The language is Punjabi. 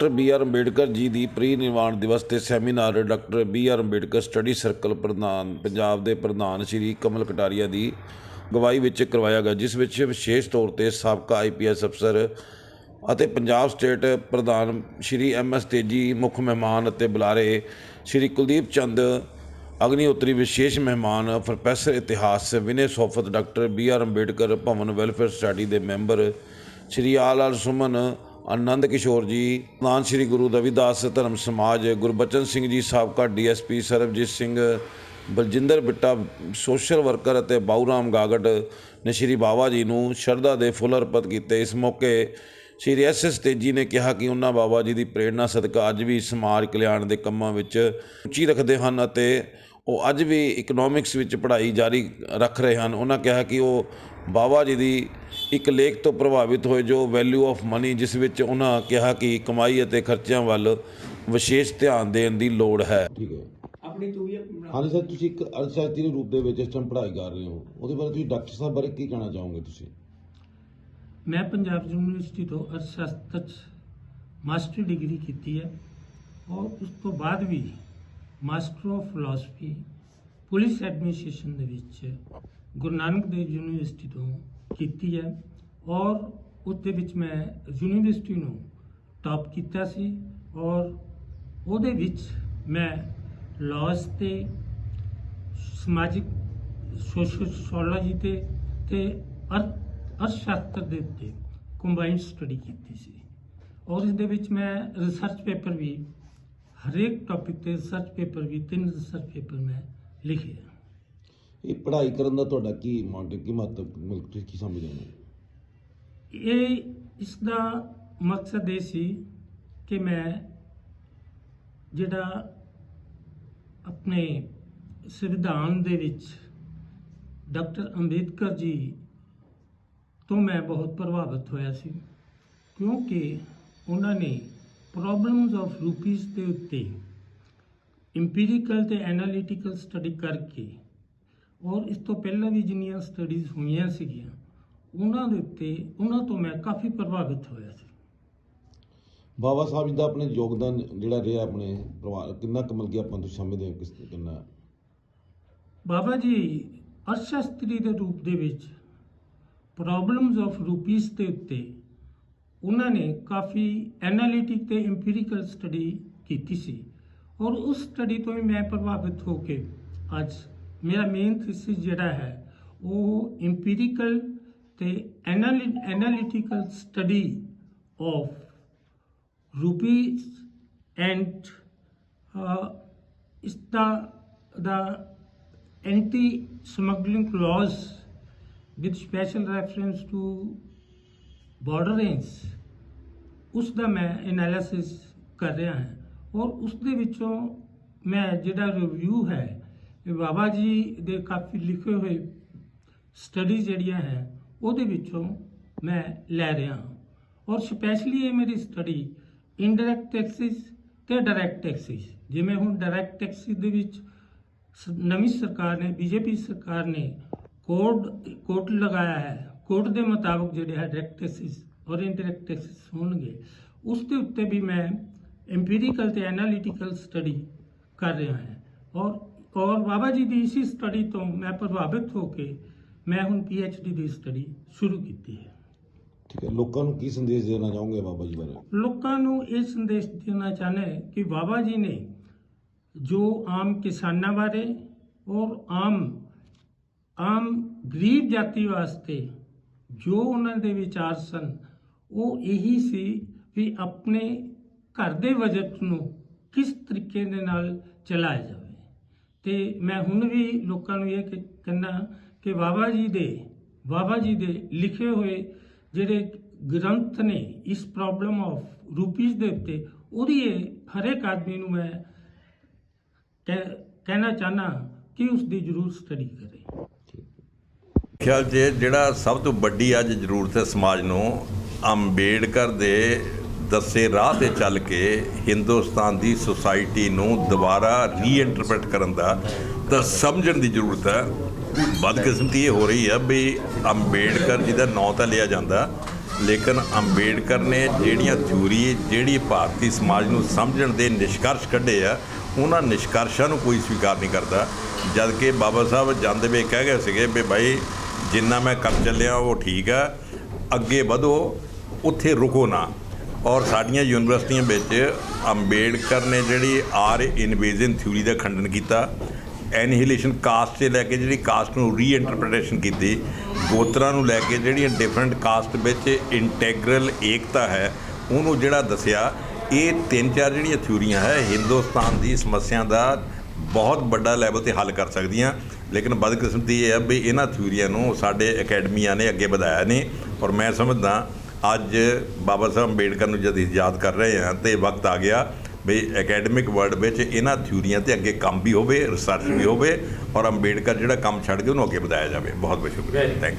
Doctor B R Ambedkar ji ਦੀ ਪ੍ਰੀ ਨਿਰਵਾਣ ਦਿਵਸ ਤੇ seminar doctor B R Ambedkar study circle ਪ੍ਰਧਾਨ, ਪੰਜਾਬ ਦੇ ਪ੍ਰਧਾਨ ਸ਼੍ਰੀ ਕਮਲ ਕਟਾਰੀਆ ਦੀ ਗਵਾਹੀ ਵਿੱਚ ਕਰਵਾਇਆ ਗਿਆ, ਜਿਸ ਵਿੱਚ ਵਿਸ਼ੇਸ਼ ਤੌਰ ਤੇ ਸਾਬਕਾ ਆਈਪੀਐਸ ਅਫਸਰ ਅਤੇ ਪੰਜਾਬ ਸਟੇਟ ਪ੍ਰਧਾਨ ਸ਼੍ਰੀ ਐਮ ਐਸ ਤੇਜੀ, ਮੁੱਖ ਮਹਿਮਾਨ ਅਤੇ ਬੁਲਾਰੇ ਸ਼੍ਰੀ ਕੁਲਦੀਪ ਚੰਦ, ਅਗਨੀਹੋਤਰੀ ਵਿਸ਼ੇਸ਼ ਮਹਿਮਾਨ ਪ੍ਰੋਫੈਸਰ ਇਤਿਹਾਸ, Vinay Sofat doctor B R Ambedkar Bhawan welfare study ਦੇ ਮੈਂਬਰ ਸ਼੍ਰੀ ਆਲ ਆਲ ਸੁਮਨ ਆਨੰਦ ਕਿਸ਼ੋਰ ਜੀ, ਪ੍ਰਧਾਨ ਸ਼੍ਰੀ ਗੁਰੂ ਰਵਿਦਾਸ ਧਰਮ ਸਮਾਜ, ਗੁਰਬਚਨ ਸਿੰਘ ਜੀ, ਸਾਬਕਾ DSP Sarabjit Singh, Baljinder Bitta, social worker ਅਤੇ ਬਾਊਰਾਮ ਗਾਗੜ ਨੇ ਸ਼੍ਰੀ ਬਾਵਾ ਜੀ ਨੂੰ ਸ਼ਰਧਾ ਦੇ ਫੁੱਲ ਅਰਪਿਤ ਕੀਤੇ। ਇਸ ਮੌਕੇ ਸ਼੍ਰੀ ਐਸ ਐਸ ਤੇਜੀ ਨੇ ਕਿਹਾ ਕਿ ਉਹਨਾਂ ਬਾਬਾ ਜੀ ਦੀ ਪ੍ਰੇਰਣਾ ਸਦਕਾ ਅੱਜ ਵੀ ਸਮਾਜ ਕਲਿਆਣ ਦੇ ਕੰਮਾਂ ਵਿੱਚ ਰੁਚੀ ਰੱਖਦੇ ਹਨ ਅਤੇ ਉਹ ਅੱਜ ਵੀ ਇਕਨੋਮਿਕਸ ਵਿੱਚ ਪੜ੍ਹਾਈ ਜਾਰੀ ਰੱਖ ਰਹੇ ਹਨ। ਉਹਨਾਂ ਕਿਹਾ ਕਿ ਉਹ ਬਾਬਾ ਜੀ ਦੀ ਇੱਕ ਲੇਖ ਤੋਂ ਪ੍ਰਭਾਵਿਤ ਹੋਏ ਜੋ ਵੈਲਿਊ ਆਫ ਮਨੀ ਜਿਸ ਵਿੱਚ ਉਹਨਾਂ ਕਿਹਾ ਕਿ ਕਮਾਈ ਅਤੇ ਖਰਚਿਆਂ ਵੱਲ ਵਿਸ਼ੇਸ਼ ਧਿਆਨ ਦੇਣ ਦੀ ਲੋੜ ਹੈ। ਠੀਕ ਹੈ। ਆਪਣੀ ਤੂੰ ਵੀ ਹਾਂਜੀ ਸਰ ਤੁਸੀਂ ਇੱਕ ਅਰਥਸ਼ਾਸਤਰੀ ਦੇ ਰੂਪ ਦੇ ਵਿੱਚ ਇਸ ਟਾਈਮ ਪੜ੍ਹਾਈ ਕਰ ਰਹੇ ਹੋ। ਉਹਦੇ ਬਾਰੇ ਤੁਸੀਂ ਡਾਕਟਰ ਸਾਹਿਬ ਬਾਰੇ ਕੀ ਕਹਿਣਾ ਚਾਹੋਗੇ ਤੁਸੀਂ? ਮੈਂ ਪੰਜਾਬ ਯੂਨੀਵਰਸਿਟੀ ਤੋਂ ਅਰਥਸ਼ਾਸਤਰ 'ਚ ਮਾਸਟਰ ਡਿਗਰੀ ਕੀਤੀ ਹੈ ਔਰ ਉਸ ਤੋਂ ਬਾਅਦ ਵੀ master of philosophy police administration ਦੇ ਵਿੱਚ ਗੁਰੂ ਨਾਨਕ ਦੇਵ ਯੂਨੀਵਰਸਿਟੀ ਤੋਂ ਕੀਤੀ ਹੈ ਔਰ ਉੱਤੇ ਵਿੱਚ ਮੈਂ ਯੂਨੀਵਰਸਿਟੀ ਨੂੰ ਟਾਪ ਕੀਤਾ ਸੀ ਔਰ ਉਹਦੇ ਵਿੱਚ ਮੈਂ ਲਾਸ ਤੇ, ਸਮਾਜਿਕ ਸੋਸ਼ੀਓਲੋਜੀ ਤੇ ਤੇ ਅਰਥ ਅਰਥ ਸ਼ਾਸਤਰ ਦੇ ਉੱਤੇ ਕੰਬਾਈਨਡ ਸਟੱਡੀ ਕੀਤੀ ਸੀ। ਔਰ ਇਸ ਦੇ ਵਿੱਚ ਮੈਂ ਰਿਸਰਚ ਪੇਪਰ ਵੀ, ਹਰੇਕ ਟੌਪਿਕ ਤੇ ਰਿਸਰਚ ਪੇਪਰ ਵੀ, ਤਿੰਨ ਰਿਸਰਚ ਪੇਪਰ ਮੈਂ ਲਿਖੇ ਇਹ ਪੜ੍ਹਾਈ ਕਰਨ ਦਾ ਤੁਹਾਡਾ ਕੀ ਮੋਟਿਵ ਕੀ ਮਹੱਤਵ, ਮਤਲਬ ਤੁਸੀਂ ਕੀ ਸਮਝਦੇ ਹੋ? ਇਹ ਇਸ ਦਾ ਮਕਸਦ ਇਹ ਸੀ ਕਿ ਮੈਂ ਜਿਹੜਾ ਆਪਣੇ ਸੰਵਿਧਾਨ ਦੇ ਵਿੱਚ ਡਾਕਟਰ ਅੰਬੇਦਕਰ ਜੀ ਤੋਂ ਮੈਂ ਬਹੁਤ ਪ੍ਰਭਾਵਿਤ ਹੋਇਆ ਸੀ, ਕਿਉਂਕਿ ਉਹਨਾਂ ਨੇ ਪ੍ਰੋਬਲਮਸ ਆਫ ਰੂਪੀਸ ਦੇ ਉੱਤੇ ਇੰਪੀਰੀਕਲ ਤੇ ਐਨਾਲਿਟੀਕਲ ਸਟੱਡੀ ਕਰਕੇ ਔਰ ਇਸ ਤੋਂ ਪਹਿਲਾਂ ਵੀ ਜਿੰਨੀਆਂ ਸਟੱਡੀਜ਼ ਹੋਈਆਂ ਸੀਗੀਆਂ ਉਹਨਾਂ ਦੇ ਉੱਤੇ ਉਹਨਾਂ ਤੋਂ ਮੈਂ ਕਾਫੀ ਪ੍ਰਭਾਵਿਤ ਹੋਇਆ ਸੀ। ਬਾਬਾ ਸਾਹਿਬ ਜੀ ਦਾ ਆਪਣੇ ਯੋਗਦਾਨ ਜਿਹੜਾ ਰਿਹਾ ਆਪਣੇ ਪਰਿਵਾਰ ਕਿੰਨਾ ਕਮਲ ਗਿਆ ਆਪਾਂ ਤੁਸੀਂ ਸਮਝਦੇ ਹੋ ਕਿਸ ਕਿੰਨਾ? ਬਾਬਾ ਜੀ ਅਰਥਸ਼ਾਸਤਰੀ ਦੇ ਰੂਪ ਦੇ ਵਿੱਚ ਪ੍ਰੋਬਲਮਸ ਆਫ ਰੂਪੀਸ ਦੇ ਉੱਤੇ ਉਹਨਾਂ ਨੇ ਕਾਫੀ ਐਨਾਲਿਟਿਕ ਤੇ ਇੰਪੀਰੀਕਲ ਸਟੱਡੀ ਕੀਤੀ ਸੀ। ਔਰ ਉਸ ਸਟੱਡੀ ਤੋਂ ਹੀ ਮੈਂ ਪ੍ਰਭਾਵਿਤ ਹੋ ਕੇ ਅੱਜ ਮੇਰਾ ਮੇਨ ਥੀਸਿਸ ਜਿਹੜਾ ਹੈ ਉਹ ਐਮਪੀਰੀਕਲ ਤੇ analytical study of rupees and ਇਸ ਦਾ ਦਾ anti smuggling clause with special reference to border range ਉਸ ਦਾ ਮੈਂ ਐਨਾਲਿਸਿਸ ਕਰ ਰਿਹਾ ਹਾਂ ਔਰ ਉਸ ਦੇ ਵਿੱਚੋਂ ਮੈਂ ਜਿਹੜਾ ਰਿਵਿਊ ਹੈ ਇਹ ਬਾਬਾ ਜੀ ਦੇ ਕਾਫੀ ਲਿਖੇ ਹੋਏ ਸਟੱਡੀ ਜਿਹੜੀਆਂ ਹੈ, ਉਹਦੇ ਵਿੱਚੋਂ ਮੈਂ ਲੈ ਰਿਹਾ ਹਾਂ। ਔਰ ਸਪੈਸ਼ਲੀ ਇਹ ਮੇਰੀ ਸਟੱਡੀ ਇਨਡਾਇਰੈਕਟ ਟੈਕਸਿਸ ਤੇ ਡਾਇਰੈਕਟ ਟੈਕਸਿਸ ਜਿਵੇਂ ਹੁਣ ਡਾਇਰੈਕਟ ਟੈਕਸਿਸ ਦੇ ਵਿੱਚ ਸ- ਨਵੀਂ ਸਰਕਾਰ ਨੇ ਬੀਜੇਪੀ ਸਰਕਾਰ ਨੇ ਕੋਡ ਕੋਟ ਲਗਾਇਆ ਹੈ। ਕੋਟ ਦੇ ਮੁਤਾਬਕ ਜਿਹੜੇ ਹੈ ਡਾਇਰੈਕਟ ਟੈਕਸਿਸ ਔਰ ਇਨਡਾਇਰੈਕਟ ਟੈਕਸਿਸ ਹੋਣਗੇ। ਉਸ ਦੇ ਉੱਤੇ ਵੀ ਮੈਂ ਐਮਪੀਰੀਕਲ ਤੇ ਐਨਾਲਿਟੀਕਲ ਸਟੱਡੀ ਕਰ ਰਿਹਾ ਹਾਂ। ਔਰ ਔਰ ਬਾਬਾ ਜੀ ਦੀ ਇਸੀ ਸਟੱਡੀ ਤੋਂ ਮੈਂ ਪ੍ਰਭਾਵਿਤ ਹੋ ਕੇ ਮੈਂ ਹੁਣ ਡੀ ਦੀ ਸਟੱਡੀ ਸ਼ੁਰੂ ਕੀਤੀ ਹੈ। ਠੀਕ ਹੈ ਲੋਕਾਂ ਨੂੰ ਕੀ ਸੰਦੇਸ਼ ਦੇਣਾ ਚਾਹੋਗੇ ਬਾਬਾ ਜੀ ਬਾਰੇ? ਲੋਕਾਂ ਨੂੰ ਇਹ ਸੰਦੇਸ਼ ਦੇਣਾ ਚਾਹੁੰਦੇ ਹਾਂ ਕਿ ਬਾਬਾ ਜੀ ਨੇ ਜੋ ਆਮ ਕਿਸਾਨਾਂ ਬਾਰੇ ਔਰ ਆਮ ਆਮ ਗਰੀਬ ਜਾਤੀ ਵਾਸਤੇ ਜੋ ਉਹਨਾਂ ਦੇ ਵਿਚਾਰ ਸਨ ਉਹ ਇਹੀ ਸੀ ਵੀ ਆਪਣੇ ਘਰ ਦੇ ਬਜਟ ਨੂੰ ਕਿਸ ਤਰੀਕੇ ਦੇ ਨਾਲ ਚਲਾਇਆ ਜਾਵੇ। ਤੇ ਮੈਂ ਹੁਣ ਵੀ ਲੋਕਾਂ ਨੂੰ ਇਹ ਕਹਿੰਦਾ ਕਿ ਬਾਬਾ ਜੀ ਦੇ, ਬਾਬਾ ਜੀ ਦੇ ਲਿਖੇ ਹੋਏ ਜਿਹੜੇ ਗ੍ਰੰਥ ਨੇ ਇਸ ਪ੍ਰੋਬਲਮ ਆਫ ਰੂਪੀਜ਼ ਦੇ ਉੱਤੇ, ਉਹਦੀ ਇਹ ਹਰੇਕ ਆਦਮੀ ਨੂੰ ਮੈਂ ਕਹਿ- ਕਹਿਣਾ ਚਾਹਨਾ ਕਿ ਉਸ ਦੀ ਜ਼ਰੂਰ ਸਟੱਡੀ ਕਰੇ। ਖਿਆਲ 'ਚ ਜਿਹੜਾ ਸਭ ਤੋਂ ਵੱਡੀ ਅੱਜ ਜ਼ਰੂਰਤ ਹੈ ਸਮਾਜ ਨੂੰ, ਅੰਬੇਡਕਰ ਦੇ ਦੱਸੇ ਰਾਹ ਤੇ ਚੱਲ ਕੇ ਹਿੰਦੁਸਤਾਨ ਦੀ ਸੁਸਾਇਟੀ ਨੂੰ ਦੁਬਾਰਾ ਰੀਇੰਟਰਪ੍ਰੀਟ ਕਰਨ ਦਾ ਤਾਂ ਸਮਝਣ ਦੀ ਜ਼ਰੂਰਤ ਹੈ। ਬਦਕਿਸਮਤੀ ਇਹ ਹੋ ਰਹੀ ਹੈ ਵੀ ਅੰਬੇਡਕਰ ਜੀ ਦਾ ਨਾਂ ਤਾਂ ਲਿਆ ਜਾਂਦਾ, ਲੇਕਿਨ ਅੰਬੇਡਕਰ ਨੇ ਜਿਹੜੀਆਂ ਥਿਊਰੀ ਜਿਹੜੀ ਭਾਰਤੀ ਸਮਾਜ ਨੂੰ ਸਮਝਣ ਦੇ ਨਿਸ਼ਕਰਸ਼ ਕੱਢੇ ਆ, ਉਹਨਾਂ ਨਿਸ਼ਕਰਸ਼ਾਂ ਨੂੰ ਕੋਈ ਸਵੀਕਾਰ ਨਹੀਂ ਕਰਦਾ। ਜਦ ਕਿ ਬਾਬਾ ਸਾਹਿਬ ਜਾਂਦੇ ਵੇ ਕਹਿ ਗਏ ਸੀਗੇ ਵੀ ਭਾਈ ਜਿੰਨਾ ਮੈਂ ਕਰ ਚੱਲਿਆ ਉਹ ਠੀਕ ਆ, ਅੱਗੇ ਵਧੋ, ਉੱਥੇ ਰੁਕੋ ਨਾ। ਔਰ ਸਾਡੀਆਂ ਯੂਨੀਵਰਸਿਟੀਆਂ ਵਿੱਚ ਅੰਬੇਡਕਰ ਨੇ ਜਿਹੜੀ ਆਰ ਇਨਵੇਜ਼ਨ ਥਿਊਰੀ ਦਾ ਖੰਡਨ ਕੀਤਾ, ਐਨਹੀਲੇਸ਼ਨ ਕਾਸਟ ਤੇ ਲੈ ਕੇ ਜਿਹੜੀ ਕਾਸਟ ਨੂੰ ਰੀਇੰਟਰਪ੍ਰੀਟੇਸ਼ਨ ਕੀਤੀ, ਗੋਤਰਾਂ ਨੂੰ ਲੈ ਕੇ ਜਿਹੜੀਆਂ ਡਿਫਰੈਂਟ ਕਾਸਟ ਵਿੱਚ ਇੰਟੈਗਰਲ ਏਕਤਾ ਹੈ, ਉਹਨੂੰ ਜਿਹੜਾ ਦੱਸਿਆ, ਇਹ ਤਿੰਨ ਚਾਰ ਜਿਹੜੀਆਂ ਥਿਊਰੀਆਂ ਹੈ, ਹਿੰਦੁਸਤਾਨ ਦੀ ਸਮੱਸਿਆ ਦਾ ਬਹੁਤ ਵੱਡਾ ਲੈਵਲ ਤੇ ਹੱਲ ਕਰ ਸਕਦੀਆਂ, ਲੇਕਿਨ ਬਦਕਿਸਮਤੀ ਇਹ ਹੈ ਵੀ ਇਹਨਾਂ ਥਿਊਰੀਆਂ ਨੂੰ ਸਾਡੇ ਅਕੈਡਮੀਆਂ ਨੇ ਅੱਗੇ ਵਧਾਇਆ ਨਹੀਂ, ਔਰ ਮੈਂ ਸਮਝਦਾ ਅੱਜ ਬਾਬਾ ਸਾਹਿਬ ਅੰਬੇਡਕਰ ਨੂੰ ਜਦ ਯਾਦ ਕਰ ਰਹੇ ਹਾਂ ਤੇ ਵਕਤ ਆ ਗਿਆ ਵੀ ਐਕੈਡਮਿਕ ਵਰਲਡ ਵਿੱਚ ਇਹਨਾਂ ਥਿਊਰੀਆਂ ਤੇ ਅੱਗੇ ਕੰਮ ਵੀ ਹੋਵੇ ਰਿਸਰਚ ਵੀ ਹੋਵੇ ਔਰ ਅੰਬੇਡਕਰ ਜਿਹੜਾ ਕੰਮ ਛੱਡ ਕੇ ਉਹਨੂੰ ਅੱਗੇ ਵਧਾਇਆ ਜਾਵੇ। ਬਹੁਤ ਬਹੁਤ ਸ਼ੁਕਰੀਆ। ਥੈਂਕ